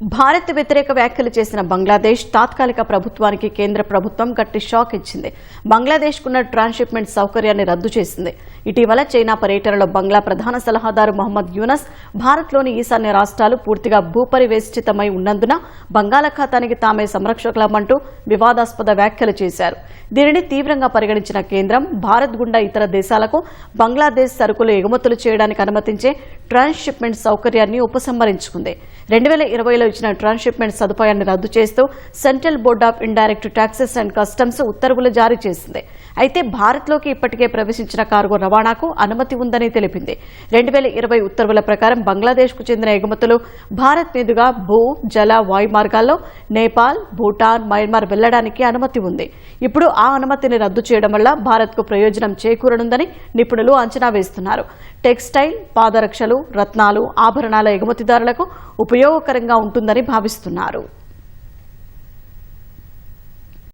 భారత్ వ్యతిరేక వ్యాఖ్యలు చేసిన బంగ్లాదేశ్ తాత్కాలిక ప్రభుత్వానికి కేంద్ర ప్రభుత్వం గట్టి షాక్ ఇచ్చింది. బంగ్లాదేశ్కున్న ట్రాన్స్షిప్మెంట్ సౌకర్యాన్ని రద్దు చేసింది. ఇటీవల చైనా పర్యటనలో బంగ్లా ప్రధాన సలహాదారు మహమ్మద్ యూనస్ భారత్లోని ఈశాన్య రాష్ట్రాలు పూర్తిగా భూపరివేష్టితమై ఉన్నందున బంగాళాఖాతానికి తామే సంరక్షకులమంటూ వివాదాస్పద వ్యాఖ్యలు చేశారు. దీనిని తీవ్రంగా పరిగణించిన కేంద్రం భారత్ గుండా ఇతర దేశాలకు బంగ్లాదేశ్ సరుకులు ఎగుమతులు చేయడానికి అనుమతించే ట్రాన్స్షిప్మెంట్ సౌకర్యాన్ని ఉపసంహరించుకుంది. రెండు వేల ఇరవైలో ఇచ్చిన ట్రాన్స్షిప్మెంట్ సదుపాయాన్ని రద్దు చేస్తూ Central Board of Indirect Taxes and Customs ఉత్తర్వులు జారీ చేసింది. అయితే భారత్లోకి ఇప్పటికే ప్రవేశించిన కార్గో రవాణాకు అనుమతి ఉందని తెలిపింది. రెండు వేల ఇరవై ఉత్తర్వుల ప్రకారం బంగ్లాదేశ్కు చెందిన ఎగుమతులు భారత్ మీదుగా భూ జల వాయు మార్గాల్లో నేపాల్ భూటాన్ మయన్మార్ వెళ్ళడానికి అనుమతి ఉంది. ఇప్పుడు ఆ అనుమతిని రద్దు చేయడం వల్ల భారత్కు ప్రయోజనం చేకూరనుందని నిపుణులు అంచనా వేస్తున్నారు. టెక్స్టైల్ పాదరక్షలు రత్నాలు ఆభరణాల ఎగుమతిదారులకు ఉపయోగకరంగా ఉంటుంది ఉంటుందని భావిస్తున్నారు.